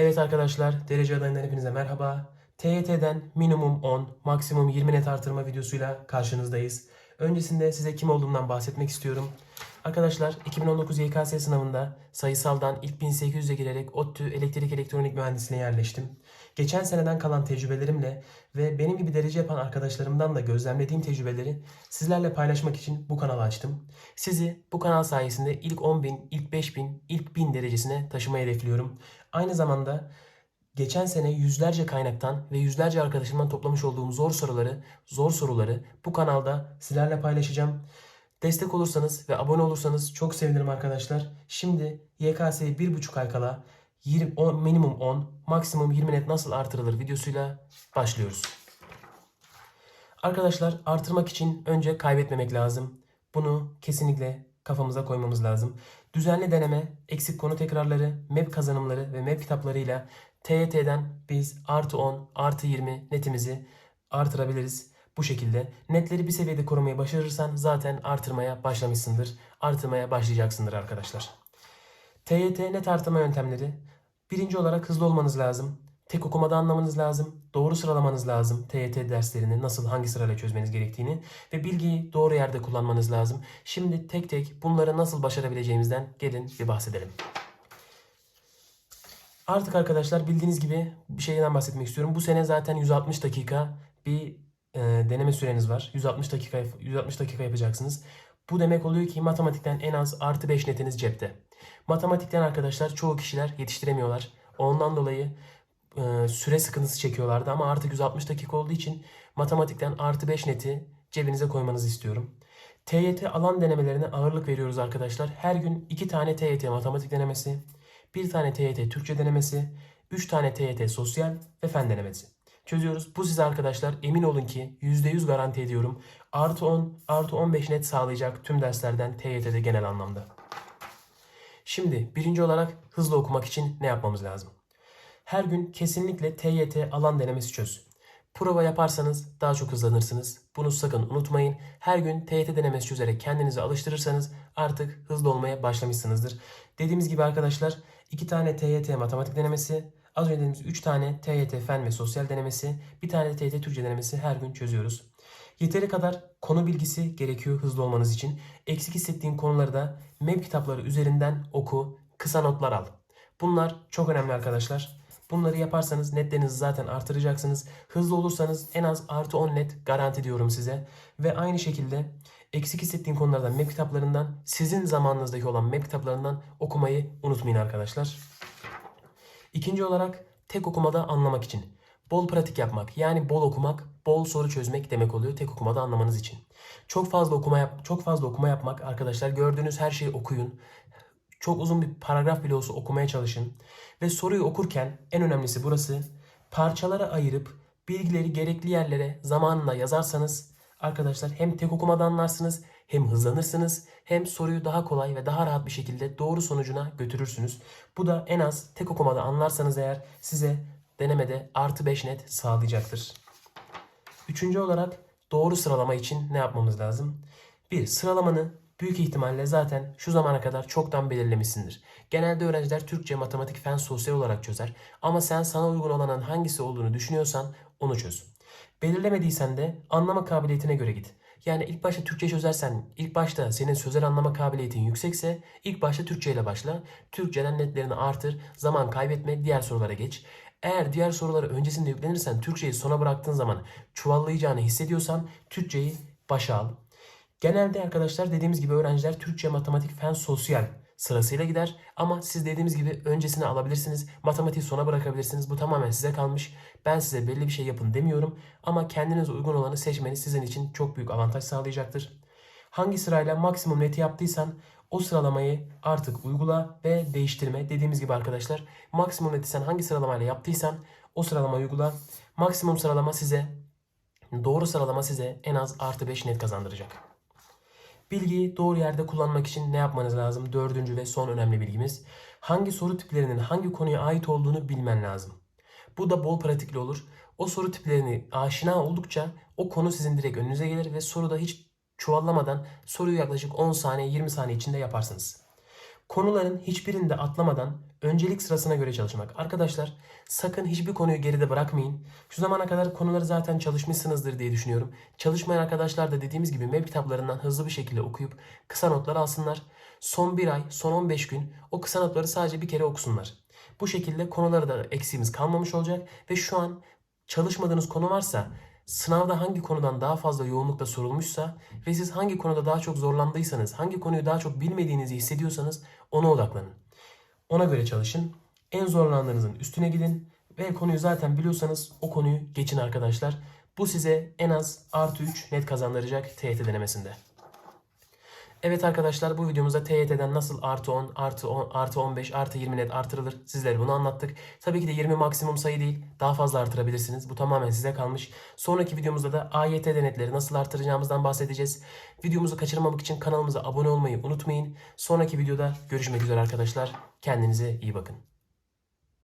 Evet arkadaşlar, derece adayından hepinize merhaba. TYT'den minimum 10, maksimum 20 net artırma videosuyla karşınızdayız. Öncesinde size kim olduğumdan bahsetmek istiyorum. Arkadaşlar 2019 YKS sınavında sayısaldan ilk 1800'e girerek ODTÜ Elektrik Elektronik Mühendisliğine yerleştim. Geçen seneden kalan tecrübelerimle ve benim gibi derece yapan arkadaşlarımdan da gözlemlediğim tecrübeleri sizlerle paylaşmak için bu kanalı açtım. Sizi bu kanal sayesinde ilk 10.000, ilk 5.000, ilk 1000 derecesine taşımayı hedefliyorum. Aynı zamanda geçen sene yüzlerce kaynaktan ve yüzlerce arkadaşımdan toplamış olduğum zor soruları, zor soruları bu kanalda sizlerle paylaşacağım. Destek olursanız ve abone olursanız çok sevinirim arkadaşlar. Şimdi YKS'ye 1,5 ay kala 20, 10, minimum 10, maksimum 20 net nasıl artırılır videosuyla başlıyoruz. Arkadaşlar artırmak için önce kaybetmemek lazım. Bunu kesinlikle kafamıza koymamız lazım. Düzenli deneme, eksik konu tekrarları, MEP kazanımları ve MEP kitaplarıyla TYT'den biz artı 10, artı 20 netimizi artırabiliriz. Bu şekilde netleri bir seviyede korumayı başarırsan zaten artırmaya başlamışsındır. Artırmaya başlayacaksındır arkadaşlar. TYT net artırma yöntemleri. Birinci olarak hızlı olmanız lazım. Tek okumada anlamanız lazım. Doğru sıralamanız lazım. TYT derslerini nasıl hangi sırayla çözmeniz gerektiğini ve bilgiyi doğru yerde kullanmanız lazım. Şimdi tek tek bunları nasıl başarabileceğimizden gelin bir bahsedelim. Artık arkadaşlar bildiğiniz gibi bir şeyden bahsetmek istiyorum. Bu sene zaten 160 dakika bir e, deneme süreniz var. 160 dakika 160 dakika yapacaksınız. Bu demek oluyor ki matematikten en az artı 5 netiniz cepte. Matematikten arkadaşlar çoğu kişiler yetiştiremiyorlar. Ondan dolayı e, süre sıkıntısı çekiyorlardı ama artık 160 dakika olduğu için matematikten artı 5 neti cebinize koymanızı istiyorum. TYT alan denemelerine ağırlık veriyoruz arkadaşlar. Her gün 2 tane TYT matematik denemesi, 1 tane TYT Türkçe denemesi, 3 tane TYT sosyal ve fen denemesi. Çözüyoruz. Bu size arkadaşlar emin olun ki %100 garanti ediyorum. Artı 10, artı 15 net sağlayacak tüm derslerden TYT'de genel anlamda. Şimdi birinci olarak hızlı okumak için ne yapmamız lazım? Her gün kesinlikle TYT alan denemesi çöz. Prova yaparsanız daha çok hızlanırsınız. Bunu sakın unutmayın. Her gün TYT denemesi çözerek kendinizi alıştırırsanız artık hızlı olmaya başlamışsınızdır. Dediğimiz gibi arkadaşlar iki tane TYT matematik denemesi, az önce dediğimiz 3 tane TYT fen ve sosyal denemesi, bir tane TYT Türkçe denemesi her gün çözüyoruz. Yeteri kadar konu bilgisi gerekiyor hızlı olmanız için. Eksik hissettiğin konuları da MEP kitapları üzerinden oku, kısa notlar al. Bunlar çok önemli arkadaşlar. Bunları yaparsanız netlerinizi zaten artıracaksınız. Hızlı olursanız en az artı 10 net garanti diyorum size. Ve aynı şekilde eksik hissettiğin konulardan MEP kitaplarından, sizin zamanınızdaki olan MEP kitaplarından okumayı unutmayın arkadaşlar. İkinci olarak tek okumada anlamak için. Bol pratik yapmak yani bol okumak, bol soru çözmek demek oluyor tek okumada anlamanız için. Çok fazla okuma yap çok fazla okuma yapmak arkadaşlar gördüğünüz her şeyi okuyun. Çok uzun bir paragraf bile olsa okumaya çalışın ve soruyu okurken en önemlisi burası parçalara ayırıp bilgileri gerekli yerlere zamanında yazarsanız arkadaşlar hem tek okumada anlarsınız hem hızlanırsınız hem soruyu daha kolay ve daha rahat bir şekilde doğru sonucuna götürürsünüz. Bu da en az tek okumada anlarsanız eğer size denemede artı 5 net sağlayacaktır. Üçüncü olarak doğru sıralama için ne yapmamız lazım? Bir, sıralamanı büyük ihtimalle zaten şu zamana kadar çoktan belirlemişsindir. Genelde öğrenciler Türkçe, matematik, fen, sosyal olarak çözer. Ama sen sana uygun olanın hangisi olduğunu düşünüyorsan onu çöz. Belirlemediysen de anlama kabiliyetine göre git. Yani ilk başta Türkçe çözersen, ilk başta senin sözel anlama kabiliyetin yüksekse ilk başta Türkçe ile başla. Türkçeden netlerini artır, zaman kaybetme, diğer sorulara geç. Eğer diğer soruları öncesinde yüklenirsen Türkçeyi sona bıraktığın zaman çuvallayacağını hissediyorsan Türkçeyi başa al. Genelde arkadaşlar dediğimiz gibi öğrenciler Türkçe, matematik, fen, sosyal sırasıyla gider. Ama siz dediğimiz gibi öncesini alabilirsiniz. Matematiği sona bırakabilirsiniz. Bu tamamen size kalmış. Ben size belli bir şey yapın demiyorum. Ama kendinize uygun olanı seçmeniz sizin için çok büyük avantaj sağlayacaktır. Hangi sırayla maksimum neti yaptıysan o sıralamayı artık uygula ve değiştirme. Dediğimiz gibi arkadaşlar maksimum neti sen hangi sıralamayla yaptıysan o sıralamayı uygula. Maksimum sıralama size doğru sıralama size en az artı 5 net kazandıracak. Bilgiyi doğru yerde kullanmak için ne yapmanız lazım? Dördüncü ve son önemli bilgimiz. Hangi soru tiplerinin hangi konuya ait olduğunu bilmen lazım. Bu da bol pratikli olur. O soru tiplerini aşina oldukça o konu sizin direkt önünüze gelir ve soruda hiç çuvallamadan soruyu yaklaşık 10 saniye 20 saniye içinde yaparsınız. Konuların hiçbirinde atlamadan öncelik sırasına göre çalışmak. Arkadaşlar sakın hiçbir konuyu geride bırakmayın. Şu zamana kadar konuları zaten çalışmışsınızdır diye düşünüyorum. Çalışmayan arkadaşlar da dediğimiz gibi web kitaplarından hızlı bir şekilde okuyup kısa notlar alsınlar. Son bir ay, son 15 gün o kısa notları sadece bir kere okusunlar. Bu şekilde konulara da eksiğimiz kalmamış olacak ve şu an çalışmadığınız konu varsa sınavda hangi konudan daha fazla yoğunlukla sorulmuşsa ve siz hangi konuda daha çok zorlandıysanız, hangi konuyu daha çok bilmediğinizi hissediyorsanız ona odaklanın. Ona göre çalışın. En zorlandığınızın üstüne gidin ve konuyu zaten biliyorsanız o konuyu geçin arkadaşlar. Bu size en az artı 3 net kazandıracak TYT denemesinde. Evet arkadaşlar bu videomuzda TYT'den nasıl artı 10, artı 10, artı 15, artı 20 net artırılır sizlere bunu anlattık. Tabii ki de 20 maksimum sayı değil daha fazla artırabilirsiniz. Bu tamamen size kalmış. Sonraki videomuzda da AYT denetleri nasıl artıracağımızdan bahsedeceğiz. Videomuzu kaçırmamak için kanalımıza abone olmayı unutmayın. Sonraki videoda görüşmek üzere arkadaşlar. Kendinize iyi bakın.